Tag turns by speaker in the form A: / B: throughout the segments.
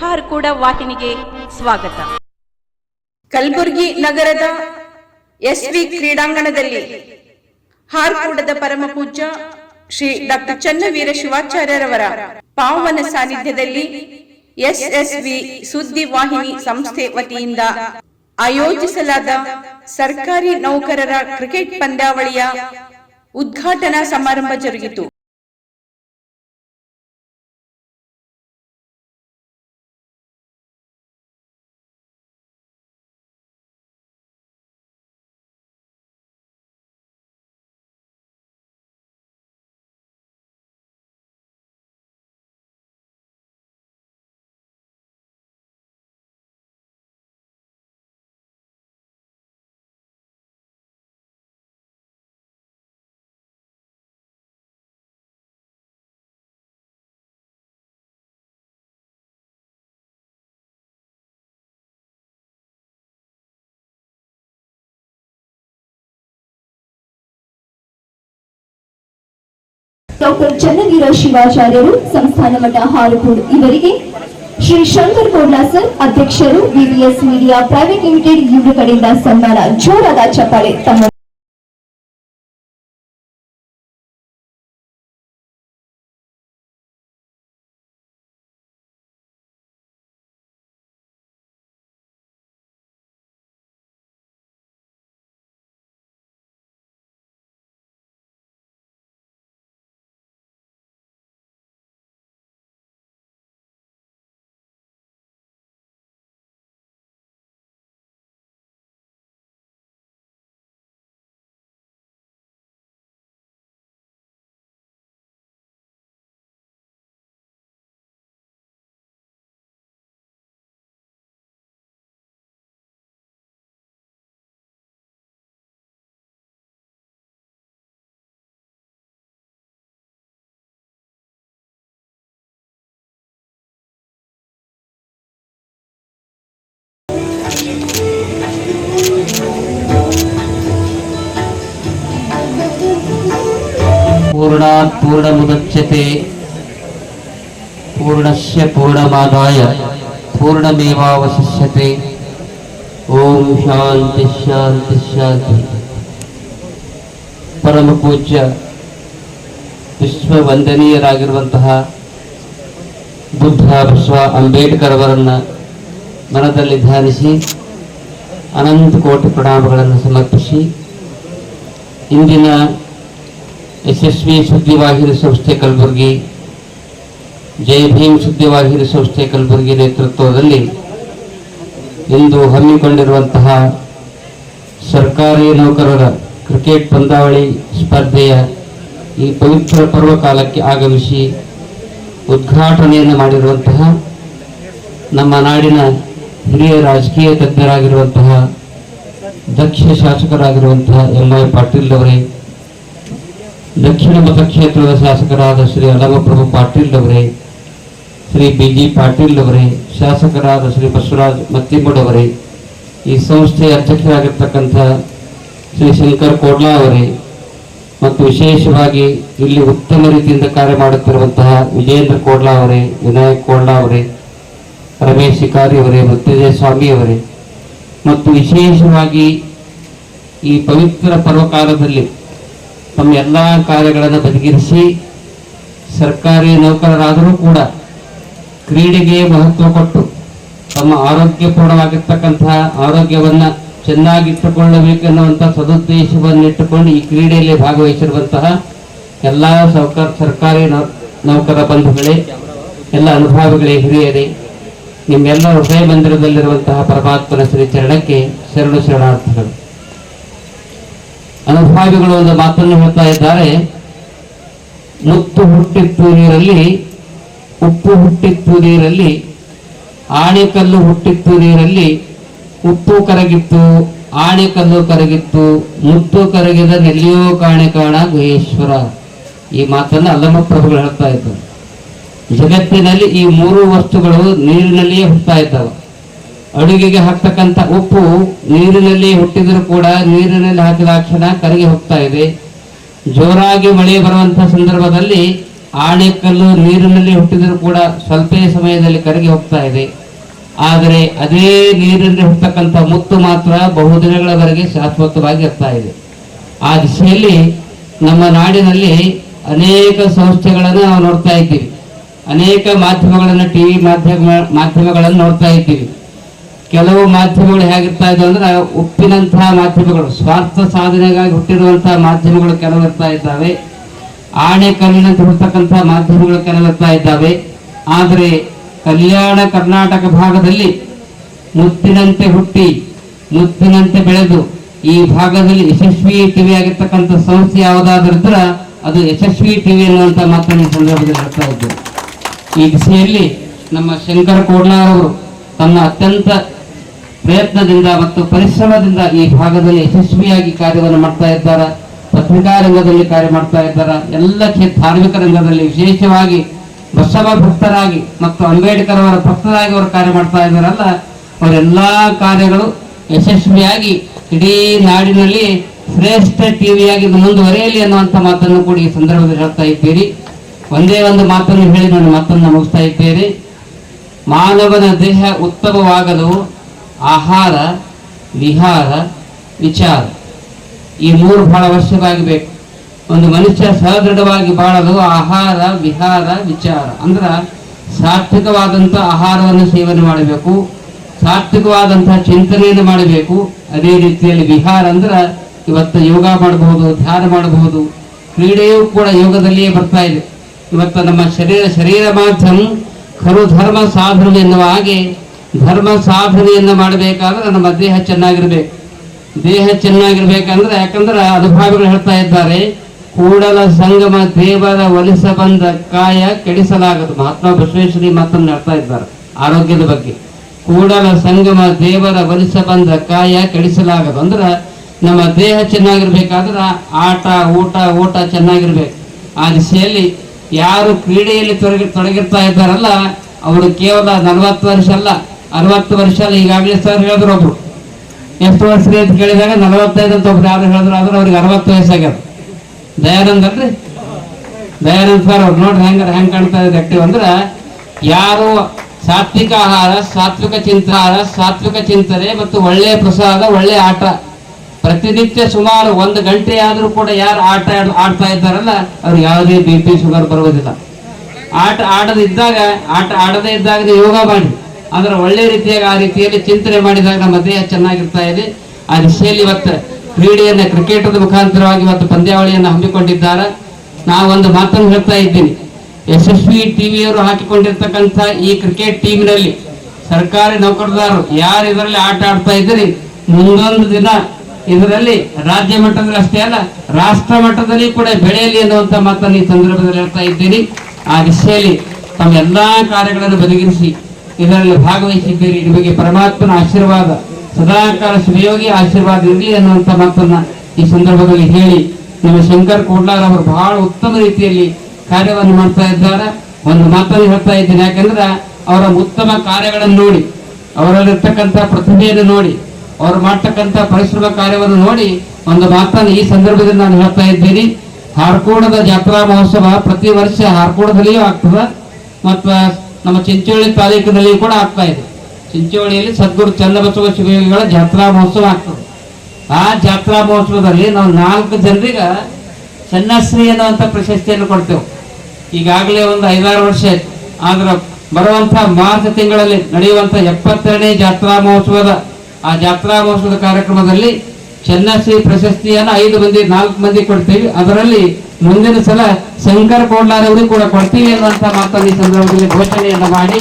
A: ಹಾರ್ಕೂಡ ವಾಹಿನಿಗೆ ಸ್ವಾಗತ.
B: ಕಲಬುರಗಿ ನಗರದ ಎಸ್ ವಿ ಕ್ರೀಡಾಂಗಣದಲ್ಲಿ ಹಾರ್ಕೂಡದ ಪರಮ ಪೂಜ್ಯ ಶ್ರೀ ಡಾಕ್ಟರ್ ಚನ್ನವೀರ ಶಿವಾಚಾರ್ಯರವರ ಪಾವನ ಸಾನ್ನಿಧ್ಯದಲ್ಲಿ ವಿ ಸುದ್ದಿ ವಾಹಿನಿ ಸಂಸ್ಥೆ ವತಿಯಿಂದ ಆಯೋಜಿಸಲಾದ ಸರ್ಕಾರಿ ನೌಕರರ ಕ್ರಿಕೆಟ್ ಪಂದ್ಯಾವಳಿಯ ಉದ್ಘಾಟನಾ ಸಮಾರಂಭ ಜರುಗಿತು.
C: ಡಾಕ್ಟರ್ ಚನ್ನವೀರ ಶಿವಾಚಾರ್ಯರು ಸಂಸ್ಥಾನ ಮಠ ಹಾರಕೂಡ್ ಇವರಿಗೆ ಶ್ರೀ ಶಂಕರ್ ಕೋಡ್ಲಾ ಸರ್ ಅಧ್ಯಕ್ಷರು ವಿವಿಎಸ್ ಮೀಡಿಯಾ ಪ್ರೈವೇಟ್ ಲಿಮಿಟೆಡ್ ಇವರ ಕಡೆಯಿಂದ ಸನ್ಮಾನ ಜೋರಾದ ಚಪ್ಪಾಳೆ ತಮ್ಮ
D: पूर्णात् पूर्णमुदच्यते पूर्णस्य पूर्णमादाय पूर्णमेवावशिष्यते ಓಂ ಶಾಂತಿ ಶಾಂತಿ ಶಾಂತಿ ಪರಮ ಪೂಜ್ಯ ವಿಶ್ವವಂದನೀಯರಾಗಿರುವಂತಹ ಬುದ್ಧ ಬಸವ ಅಂಬೇಡ್ಕರ್ ಅವರನ್ನು ಮನದಲ್ಲಿ ಧ್ಯಾನಿಸಿ ಅನಂತ ಕೋಟಿ ಪ್ರಣಾಮಗಳನ್ನು ಸಮರ್ಪಿಸಿ ಇಂದಿನ ಯಶಸ್ವಿ ಸುದ್ದಿವಾಹಿನಿ ಸಂಸ್ಥೆ ಕಲಬುರಗಿ. ಜೈ ಭೀಮ್ ಸುದ್ದಿವಾಹಿನಿ ಸಂಸ್ಥೆ ಕಲಬುರಗಿ ನೇತೃತ್ವದಲ್ಲಿ ಇಂದು ಹಮ್ಮಿಕೊಂಡಿರುವಂತಹ ಸರ್ಕಾರಿ ನೌಕರರ ಕ್ರಿಕೆಟ್ ಪಂದ್ಯಾವಳಿ ಸ್ಪರ್ಧೆಯ ಈ ಪವಿತ್ರ ಪರ್ವಕಾಲಕ್ಕೆ ಆಗಮಿಸಿ ಉದ್ಘಾಟನೆಯನ್ನು ಮಾಡಿರುವಂತಹ ನಮ್ಮ ನಾಡಿನ ಹಿರಿಯ ರಾಜಕೀಯ ತಜ್ಞರಾಗಿರುವಂತಹ ದಕ್ಷ ಶಾಸಕರಾಗಿರುವಂತಹ ಎಂ ಎ ಪಾಟೀಲ್ ಅವರೇ. ದಕ್ಷಿಣ ಮತಕ್ಷೇತ್ರದ ಶಾಸಕರಾದ ಶ್ರೀ ಅಲಮಪ್ರಭು ಪಾಟೀಲ್ ಅವರೇ, ಶ್ರೀ ಬಿ ಜಿ ಪಾಟೀಲ್ ಅವರೇ, ಶಾಸಕರಾದ ಶ್ರೀ ಬಸವರಾಜ್ ಅವರೇ, ಈ ಸಂಸ್ಥೆಯ ಅಧ್ಯಕ್ಷರಾಗಿರ್ತಕ್ಕಂಥ ಶ್ರೀ ಶಂಕರ್ ಕೋಡ್ಲಾ ಅವರೇ, ಮತ್ತು ವಿಶೇಷವಾಗಿ ಇಲ್ಲಿ ಉತ್ತಮ ರೀತಿಯಿಂದ ಕಾರ್ಯ ಮಾಡುತ್ತಿರುವಂತಹ ವಿಜೇಂದ್ರ ಕೋಡ್ಲಾ ಅವರೇ, ವಿನಾಯಕ್ ಕೋಡ್ಲಾ ಅವರೇ, ರಮೇಶ್ ಶಿಕಾರಿ ಅವರೇ ಮೃತ್ಯುಂಜಯ ಸ್ವಾಮಿ ಅವರೇ, ಮತ್ತು ವಿಶೇಷವಾಗಿ ಈ ಪವಿತ್ರ ಪರ್ವಕಾಲದಲ್ಲಿ ತಮ್ಮ ಎಲ್ಲ ಕಾರ್ಯಗಳನ್ನು ಬದಿಗಿರಿಸಿ ಸರ್ಕಾರಿ ನೌಕರರಾದರೂ ಕೂಡ ಕ್ರೀಡೆಗೆ ಮಹತ್ವ ಕೊಟ್ಟು ತಮ್ಮ ಆರೋಗ್ಯಪೂರ್ಣವಾಗಿರ್ತಕ್ಕಂತಹ ಆರೋಗ್ಯವನ್ನು ಚೆನ್ನಾಗಿಟ್ಟುಕೊಳ್ಳಬೇಕೆನ್ನುವಂಥ ಸದುದ್ದೇಶವನ್ನಿಟ್ಟುಕೊಂಡು ಈ ಕ್ರೀಡೆಯಲ್ಲಿ ಭಾಗವಹಿಸಿರುವಂತಹ ಎಲ್ಲ ಸೌಕರ್, ಸರ್ಕಾರಿ ನೌಕರ ಬಂಧುಗಳೇ, ಎಲ್ಲ ಅನುಭವಿಗಳೇ, ಹಿರಿಯರೇ, ನಿಮ್ಮೆಲ್ಲರ ಹೃದಯ ಮಂದಿರದಲ್ಲಿರುವಂತಹ ಪರಮಾತ್ಮನ ಶ್ರೀ ಚರಣಕ್ಕೆ ಶರಣು ಶರಣಾರ್ಥಿಗಳು. ಅನುಭಾವಿಗಳು ಒಂದು ಮಾತನ್ನು ಹೇಳ್ತಾ ಇದ್ದಾರೆ. ಮುತ್ತು ಹುಟ್ಟಿತ್ತು ನೀರಲ್ಲಿ, ಉಪ್ಪು ಹುಟ್ಟಿತ್ತು ನೀರಲ್ಲಿ, ಆಣೆಕಲ್ಲು ಹುಟ್ಟಿತ್ತು ನೀರಲ್ಲಿ, ಉಪ್ಪು ಕರಗಿತ್ತು, ಆಣೆಕಲ್ಲು ಕರಗಿತ್ತು, ಮುತ್ತು ಕರಗಿದ ನೆಲ್ಲಿಯೋ ಕಾಣೆ ಕಾಣ ಗುಹೇಶ್ವರ. ಈ ಮಾತನ್ನು ಅಲ್ಲಮ್ಮ ಪ್ರಭುಗಳು ಹೇಳ್ತಾ ಇದ್ದರು ಜಗತ್ತಿನಲ್ಲಿ ಈ ಮೂರು ವಸ್ತುಗಳು ನೀರಿನಲ್ಲಿಯೇ ಹುಟ್ಟುತ್ತಾ ಇದ್ದಾವೆ. ಅಡುಗೆಗೆ ಹಾಕ್ತಕ್ಕಂಥ ಉಪ್ಪು ನೀರಿನಲ್ಲಿ ಹುಟ್ಟಿದರೂ ಕೂಡ ನೀರಿನಲ್ಲಿ ಹಾಕಿದ ಕ್ಷಣ ಕರಗಿ ಹೋಗ್ತಾ ಇದೆ. ಜೋರಾಗಿ ಮಳೆ ಬರುವಂಥ ಸಂದರ್ಭದಲ್ಲಿ ಆಣೆಕಲ್ಲು ನೀರಿನಲ್ಲಿ ಹುಟ್ಟಿದರೂ ಕೂಡ ಸ್ವಲ್ಪ ಸಮಯದಲ್ಲಿ ಕರಗಿ ಹೋಗ್ತಾ ಇದೆ. ಆದರೆ ಅದೇ ನೀರಿನಲ್ಲಿ ಹುಟ್ಟತಕ್ಕಂಥ ಮುತ್ತು ಮಾತ್ರ ಬಹುದಿನಗಳವರೆಗೆ ಶಾಶ್ವತವಾಗಿ ಇರ್ತಾ ಇದೆ. ಆ ದಿಶೆಯಲ್ಲಿ ನಮ್ಮ ನಾಡಿನಲ್ಲಿ ಅನೇಕ ಸಂಸ್ಥೆಗಳನ್ನು ನಾವು ನೋಡ್ತಾ ಇದ್ದೀವಿ. ಅನೇಕ ಮಾಧ್ಯಮಗಳನ್ನು, ಟಿವಿ ಮಾಧ್ಯಮ, ಮಾಧ್ಯಮಗಳನ್ನು ನೋಡ್ತಾ ಇದ್ದೀವಿ. ಕೆಲವು ಮಾಧ್ಯಮಗಳು ಹೇಗಿರ್ತಾ ಇದ್ದವು ಅಂದ್ರೆ ಉಪ್ಪಿನಂತಹ ಮಾಧ್ಯಮಗಳು, ಸ್ವಾರ್ಥ ಸಾಧನೆಗಾಗಿ ಹುಟ್ಟಿರುವಂತಹ ಮಾಧ್ಯಮಗಳು ಕೆಲವು ಇರ್ತಾ ಇದ್ದಾವೆ. ಆಣೆ ಕಲ್ಲಿನಂತೆ ಹುಡ್ತಕ್ಕಂತಹ ಮಾಧ್ಯಮಗಳು ಕೆಲವು ಇರ್ತಾ ಇದ್ದಾವೆ. ಆದರೆ ಕಲ್ಯಾಣ ಕರ್ನಾಟಕ ಭಾಗದಲ್ಲಿ ಮುತ್ತಿನಂತೆ ಹುಟ್ಟಿ, ಮುತ್ತಿನಂತೆ ಬೆಳೆದು, ಈ ಭಾಗದಲ್ಲಿ ಯಶಸ್ವಿ ಟಿವಿ ಆಗಿರ್ತಕ್ಕಂಥ ಸಂಸ್ಥೆ ಯಾವುದಾದ್ರೂ ಇದ್ರೆ ಅದು ಯಶಸ್ವಿ ಟಿವಿ ಅನ್ನುವಂಥ ಮಾತನ್ನು ಸಂದರ್ಭದಲ್ಲಿ ಹೇಳ್ತಾ ಈ ದಿಸೆಯಲ್ಲಿ ನಮ್ಮ ಶಂಕರ ಕೋಡ್ಲಾರ್ ಅವರು ತನ್ನ ಅತ್ಯಂತ ಪ್ರಯತ್ನದಿಂದ ಮತ್ತು ಪರಿಶ್ರಮದಿಂದ ಈ ಭಾಗದಲ್ಲಿ ಯಶಸ್ವಿಯಾಗಿ ಕಾರ್ಯವನ್ನು ಮಾಡ್ತಾ ಇದ್ದಾರೆ. ಪತ್ರಿಕಾ ರಂಗದಲ್ಲಿ ಕಾರ್ಯ ಮಾಡ್ತಾ ಇದ್ದಾರೆ. ಎಲ್ಲ ಧಾರ್ಮಿಕ ರಂಗದಲ್ಲಿ ವಿಶೇಷವಾಗಿ ಬಸವ ಭಕ್ತರಾಗಿ ಮತ್ತು ಅಂಬೇಡ್ಕರ್ ಅವರ ಭಕ್ತರಾಗಿ ಅವರು ಕಾರ್ಯ ಮಾಡ್ತಾ ಇದ್ದಾರಲ್ಲ, ಅವರೆಲ್ಲ ಕಾರ್ಯಗಳು ಯಶಸ್ವಿಯಾಗಿ ಇಡೀ ನಾಡಿನಲ್ಲಿ ಶ್ರೇಷ್ಠ ಟಿವಿಯಾಗಿ ಮುಂದುವರಿಯಲಿ ಅನ್ನುವಂಥ ಮಾತನ್ನು ಕೂಡ ಈ ಸಂದರ್ಭದಲ್ಲಿ ಹೇಳ್ತಾ ಇದ್ದೀರಿ. ಒಂದೇ ಒಂದು ಮಾತನ್ನು ಹೇಳಿ ನಾನು ಮಾತನ್ನು ಮುಗಿಸ್ತಾ ಇದ್ದೇನೆ. ಮಾನವನ ದೇಹ ಉತ್ತಮವಾಗಲು ಆಹಾರ, ವಿಹಾರ, ವಿಚಾರ. ಈ ಮೂರು ಬಹಳ ಅವಶ್ಯವಾಗಬೇಕು ಒಂದು ಮನುಷ್ಯ ಸದೃಢವಾಗಿ ಬಾಳಲು ಆಹಾರ, ವಿಹಾರ, ವಿಚಾರ. ಅಂದ್ರೆ ಸಾತ್ವಿಕವಾದಂಥ ಆಹಾರವನ್ನು ಸೇವನೆ ಮಾಡಬೇಕು. ಸಾತ್ವಿಕವಾದಂತಹ ಚಿಂತನೆಯನ್ನು ಮಾಡಬೇಕು. ಅದೇ ರೀತಿಯಲ್ಲಿ ವಿಹಾರ ಅಂದ್ರೆ ಇವತ್ತು ಯೋಗ ಮಾಡಬಹುದು, ಧ್ಯಾನ ಮಾಡಬಹುದು. ಕ್ರೀಡೆಯೂ ಕೂಡ ಯೋಗದಲ್ಲಿಯೇ ಬರ್ತಾ ಇದೆ. ಇವತ್ತು ನಮ್ಮ ಶರೀರ ಶರೀರ ಮಾಧ್ಯಮ ಖರು ಧರ್ಮ ಸಾಧನ ಎನ್ನುವ ಹಾಗೆ ಧರ್ಮ ಸಾಧನೆಯನ್ನು ಮಾಡಬೇಕಾದ್ರೆ ನಮ್ಮ ದೇಹ ಚೆನ್ನಾಗಿರ್ಬೇಕು. ದೇಹ ಚೆನ್ನಾಗಿರ್ಬೇಕಂದ್ರೆ, ಯಾಕಂದ್ರೆ ಅನುಭಾವಿಗಳು ಹೇಳ್ತಾ ಇದ್ದಾರೆ, ಕೂಡಲ ಸಂಗಮ ದೇವರ ಒಲಿಸ ಬಂದ ಕಾಯ ಕೆಡಿಸಲಾಗದು. ಮಹಾತ್ಮ ಬಸವೇಶ್ವರಿ ಮಾತನ್ನು ಹೇಳ್ತಾ ಇದ್ದಾರೆ, ಆರೋಗ್ಯದ ಬಗ್ಗೆ. ಕೂಡಲ ಸಂಗಮ ದೇವರ ಒಲಿಸ ಬಂದ ಕಾಯ ಕೆಡಿಸಲಾಗದು. ಅಂದ್ರೆ ನಮ್ಮ ದೇಹ ಚೆನ್ನಾಗಿರ್ಬೇಕಾದ್ರೆ ಆಟ, ಊಟ ಊಟ ಚೆನ್ನಾಗಿರ್ಬೇಕು. ಆ ದಿಶೆಯಲ್ಲಿ ಯಾರು ಕ್ರೀಡೆಯಲ್ಲಿ ತೊಡಗಿ, ತೊಡಗಿರ್ತಾ ಇದ್ದಾರಲ್ಲ, ಅವರು ಕೇವಲ ನಲವತ್ತು ವರ್ಷ ಅಲ್ಲ ಅರವತ್ತು ವರ್ಷ ಈಗಾಗಲೇ ಸರ್ ಹೇಳಿದ್ರು ಒಬ್ರು. ಎಷ್ಟು ವರ್ಷ ಅಂತ ಕೇಳಿದಾಗ ನಲವತ್ತೈದು ಅಂತ ಒಬ್ರು ಯಾರು ಹೇಳಿದ್ರು, ಆದ್ರೆ ಅವ್ರಿಗೆ ಅರವತ್ತು ವಯಸ್ಸಾಗ್ಯದ ದಯಾನಂದ್ ಅಲ್ರಿ ದಯಾನಂದ್ ಸರ್ ಅವ್ರು, ನೋಡ್ರಿ ಹೆಂಗ ಹೆಂಗ್ ಕಾಣ್ತಾ ಇದೆ ಆಕ್ಟಿವ್ ಅಂದ್ರ, ಯಾರು ಸಾತ್ವಿಕ ಆಹಾರ, ಸಾತ್ವಿಕ ಚಿಂತಾಹಾರ ಸಾತ್ವಿಕ ಚಿಂತನೆ ಮತ್ತು ಒಳ್ಳೆಯ ಪ್ರಸಾದ ಒಳ್ಳೆಯ ಆಟ, ಪ್ರತಿನಿತ್ಯ ಸುಮಾರು ಒಂದು ಗಂಟೆ ಆದ್ರೂ ಕೂಡ ಯಾರು ಆಟ ಆಡ್ತಾ ಇದ್ದಾರಲ್ಲ, ಅವ್ರಿಗೆ ಯಾವುದೇ ಬಿ ಪಿ ಶುಗರ್ ಬರುವುದಿಲ್ಲ. ಆಟ ಆಡದಿದ್ದಾಗ, ಆಟ ಆಡದೇ ಇದ್ದಾಗ ಯೋಗ ಮಾಡಿ ಅಂದ್ರೆ ಒಳ್ಳೆ ರೀತಿಯಾಗಿ ಆ ರೀತಿಯಲ್ಲಿ ಚಿಂತನೆ ಮಾಡಿದಾಗ ನಮ್ಮ ದೇಹ ಚೆನ್ನಾಗಿರ್ತಾ ಇದೆ. ಆ ದಿಶೆಯಲ್ಲಿ ಇವತ್ತು ಕ್ರೀಡೆಯನ್ನ ಕ್ರಿಕೆಟದ ಮುಖಾಂತರವಾಗಿ ಇವತ್ತು ಪಂದ್ಯಾವಳಿಯನ್ನು ಹಮ್ಮಿಕೊಂಡಿದ್ದಾರೆ. ನಾವೊಂದು ಮಾತನ್ನು ಹೇಳ್ತಾ ಇದ್ದೀನಿ. ಯಶಸ್ವಿ ಟಿವಿಯವರು ಹಾಕಿಕೊಂಡಿರ್ತಕ್ಕಂಥ ಈ ಕ್ರಿಕೆಟ್ ಟೀಮ್ನಲ್ಲಿ ಸರ್ಕಾರಿ ನೌಕರದಾರರು ಯಾರು ಇದರಲ್ಲಿ ಆಟ ಆಡ್ತಾ ಇದ್ದೀರಿ? ಮುಂದೊಂದು ದಿನ ಇದರಲ್ಲಿ ರಾಜ್ಯ ಮಟ್ಟದಲ್ಲಿ ಅಷ್ಟೇ ಅಲ್ಲ, ರಾಷ್ಟ್ರ ಮಟ್ಟದಲ್ಲಿ ಕೂಡ ಬೆಳೆಯಲಿ ಅನ್ನುವಂಥ ಮಾತನ್ನು ಈ ಸಂದರ್ಭದಲ್ಲಿ ಹೇಳ್ತಾ ಇದ್ದೀನಿ. ಆ ದಿಶೆಯಲ್ಲಿ ತಮ್ಮ ಎಲ್ಲಾ ಕಾರ್ಯಗಳನ್ನು ಬದಿಗಿರಿಸಿ ಇದರಲ್ಲಿ ಭಾಗವಹಿಸಿದ್ದೀರಿ. ನಿಮಗೆ ಪರಮಾತ್ಮನ ಆಶೀರ್ವಾದ, ಸದಾಕಾಲ ಸುಯೋಗಿ ಆಶೀರ್ವಾದ ಇರಲಿ ಅನ್ನುವಂಥ ಮಾತನ್ನ ಈ ಸಂದರ್ಭದಲ್ಲಿ ಹೇಳಿ, ನಮ್ಮ ಶಂಕರ್ ಕೋಡ್ಲಾರ್ ಅವರು ಬಹಳ ಉತ್ತಮ ರೀತಿಯಲ್ಲಿ ಕಾರ್ಯವನ್ನು ಮಾಡ್ತಾ ಇದ್ದಾರೆ. ಒಂದು ಮಾತನ್ನು ಹೇಳ್ತಾ ಇದ್ದೀನಿ, ಯಾಕಂದ್ರೆ ಅವರ ಉತ್ತಮ ಕಾರ್ಯಗಳನ್ನು ನೋಡಿ, ಅವರಲ್ಲಿರ್ತಕ್ಕಂಥ ಪ್ರತಿಭೆಯನ್ನು ನೋಡಿ, ಅವರು ಮಾಡ್ತಕ್ಕಂಥ ಪರಿಶ್ರಮ ಕಾರ್ಯವನ್ನು ನೋಡಿ ಒಂದು ಮಾತನ್ನು ಈ ಸಂದರ್ಭದಲ್ಲಿ ನಾನು ಹೇಳ್ತಾ ಇದ್ದೀನಿ. ಹಾರ್ಕೋಣದ ಜಾತ್ರಾ ಮಹೋತ್ಸವ ಪ್ರತಿ ವರ್ಷ ಹಾರ್ಕೋಡದಲ್ಲಿಯೂ ಆಗ್ತದೆ. ಮತ್ತು ನಮ್ಮ ಚಿಂಚೋಳಿ ತಾಲೂಕಿನಲ್ಲಿ ಕೂಡ ಆಗ್ತಾ ಇದೆ. ಚಿಂಚೋಳಿಯಲ್ಲಿ ಸದ್ಗುರು ಚನ್ನಬಸವ ಶಿವಯೋಗಿಗಳ ಜಾತ್ರಾ ಮಹೋತ್ಸವ ಆಗ್ತದೆ. ಆ ಜಾತ್ರಾ ಮಹೋತ್ಸವದಲ್ಲಿ ನಾವು ನಾಲ್ಕು ಜನರಿಗೆ ಚೆನ್ನಶ್ರೀ ಅನ್ನುವಂಥ ಪ್ರಶಸ್ತಿಯನ್ನು ಕೊಡ್ತೇವೆ. ಈಗಾಗಲೇ ಒಂದು ಐದಾರು ವರ್ಷ ಆಯ್ತು. ಆದ್ರೆ ಬರುವಂತ ಮಾರ್ಚ್ ತಿಂಗಳಲ್ಲಿ ನಡೆಯುವಂತ ಎಪ್ಪತ್ತೆರಡನೇ ಜಾತ್ರಾ ಮಹೋತ್ಸವದ, ಆ ಜಾತ್ರಾ ಮಹೋತ್ಸವದ ಕಾರ್ಯಕ್ರಮದಲ್ಲಿ ಚೆನ್ನಶ್ರೀ ಪ್ರಶಸ್ತಿಯನ್ನು ಐದು ಮಂದಿ, ನಾಲ್ಕು ಮಂದಿ ಕೊಡ್ತೀವಿ. ಅದರಲ್ಲಿ ಮುಂದಿನ ಸಲ ಶಂಕರ್ ಕೋಡ್ಲಾರವರು ಕೂಡ ಕೊಡ್ತೀವಿ ಅನ್ನುವಂಥ ಮಾತನ್ನು ಈ ಸಂದರ್ಭದಲ್ಲಿ ಘೋಷಣೆಯನ್ನು ಮಾಡಿ,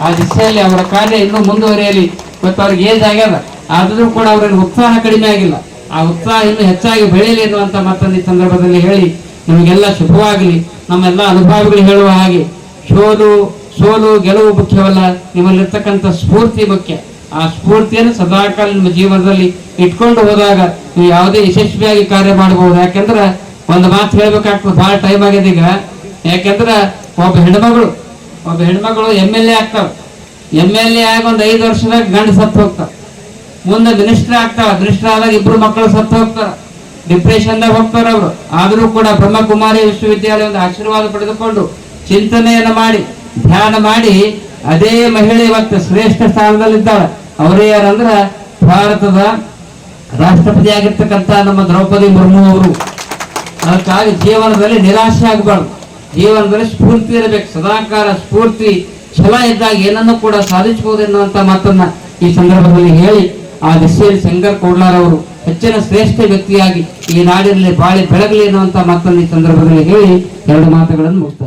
D: ಆ ದಿಸೆಯಲ್ಲಿ ಅವರ ಕಾರ್ಯ ಇನ್ನೂ ಮುಂದುವರಿಯಲಿ. ಮತ್ತು ಅವ್ರಿಗೆ ಏಜ್ ಆಗ್ಯದ. ಆದರೂ ಕೂಡ ಅವರಿಗೆ ಉತ್ಸಾಹ ಕಡಿಮೆ ಆಗಿಲ್ಲ. ಆ ಉತ್ಸಾಹ ಇನ್ನೂ ಹೆಚ್ಚಾಗಿ ಬೆಳೆಯಲಿ ಎನ್ನುವಂತ ಮಾತನ್ನು ಈ ಸಂದರ್ಭದಲ್ಲಿ ಹೇಳಿ ನಿಮಗೆಲ್ಲ ಶುಭವಾಗಲಿ. ನಮ್ಮೆಲ್ಲ ಅನುಭವಗಳು ಹೇಳುವ ಹಾಗೆ. ಸೋಲು ಸೋಲು ಗೆಲುವು ಮುಖ್ಯವಲ್ಲ. ನಿಮ್ಮಲ್ಲಿರ್ತಕ್ಕಂಥ ಸ್ಫೂರ್ತಿ ಮುಖ್ಯ. ಆ ಸ್ಫೂರ್ತಿಯನ್ನು ಸದಾಕಾಲ ನಿಮ್ಮ ಜೀವನದಲ್ಲಿ ಇಟ್ಕೊಂಡು ಹೋದಾಗ ನೀವು ಯಾವುದೇ ಯಶಸ್ವಿಯಾಗಿ ಕಾರ್ಯ ಮಾಡಬಹುದು. ಯಾಕೆಂದ್ರೆ ಒಂದು ಮಾತು ಹೇಳ್ಬೇಕಾಗ್ತದೆ ಬಹಳ ಟೈಮ್ ಆಗಿದೆ ಈಗ. ಯಾಕೆಂದ್ರೆ ಒಬ್ಬ ಹೆಣ್ಮಗಳು ಒಬ್ಬ ಹೆಣ್ಮಗಳು ಎಂ ಎಲ್ ಎ ಆಗ್ತಾವ ಎಂ ಎಲ್ ಎ ಆಗಿ ಒಂದು ಐದು ವರ್ಷದಾಗ ಗಂಡು ಸತ್ತು ಹೋಗ್ತಾವ ಮುಂದೆ ಮಿನಿಸ್ಟರ್ ಆಗ್ತಾವ ಮಿನಿಸ್ಟರ್ ಆದಾಗ ಇಬ್ರು ಮಕ್ಕಳು ಸತ್ತು ಹೋಗ್ತಾರ ಡಿಪ್ರೆಷನ್ದಾಗ ಹೋಗ್ತಾರ ಅವರು. ಆದರೂ ಕೂಡ ಬ್ರಹ್ಮಕುಮಾರಿ ವಿಶ್ವವಿದ್ಯಾಲಯ ಒಂದು ಆಶೀರ್ವಾದ ಪಡೆದುಕೊಂಡು ಚಿಂತನೆಯನ್ನು ಮಾಡಿ, ಧ್ಯಾನ ಮಾಡಿ, ಅದೇ ಮಹಿಳೆ ಇವತ್ತು ಶ್ರೇಷ್ಠ ಸ್ಥಾನದಲ್ಲಿದ್ದಾಳೆ. ಅವರೇ ಯಾರಂದ್ರ ಭಾರತದ ರಾಷ್ಟ್ರಪತಿ ಆಗಿರ್ತಕ್ಕಂಥ ನಮ್ಮ ದ್ರೌಪದಿ ಮುರ್ಮು ಅವರು. ಅದಕ್ಕಾಗಿ ಜೀವನದಲ್ಲಿ ನಿರಾಶೆ ಆಗಬಾರ್ದು. ಜೀವನದಲ್ಲಿ ಸ್ಫೂರ್ತಿ ಇರಬೇಕು. ಸದಾಕಾಲ ಸ್ಫೂರ್ತಿ ಛಲ ಇದ್ದಾಗ ಏನನ್ನು ಕೂಡ ಸಾಧಿಸಬಹುದು ಎನ್ನುವಂತ ಮಾತನ್ನ ಈ ಸಂದರ್ಭದಲ್ಲಿ ಹೇಳಿ ಆ ದಿಸೆಯಲ್ಲಿ ಶಂಕರ್ ಕೋಡ್ಲಾರ್ ಅವರು ಹೆಚ್ಚಿನ ಶ್ರೇಷ್ಠ ವ್ಯಕ್ತಿಯಾಗಿ ಈ ನಾಡಿನಲ್ಲಿ ಬಾಳಿ ಬೆಳಗಲಿ ಎನ್ನುವಂತ ಮಾತನ್ನು ಈ ಸಂದರ್ಭದಲ್ಲಿ ಹೇಳಿ ಎರಡು ಮಾತುಗಳನ್ನು ಮುಗಿಸ್ತಾ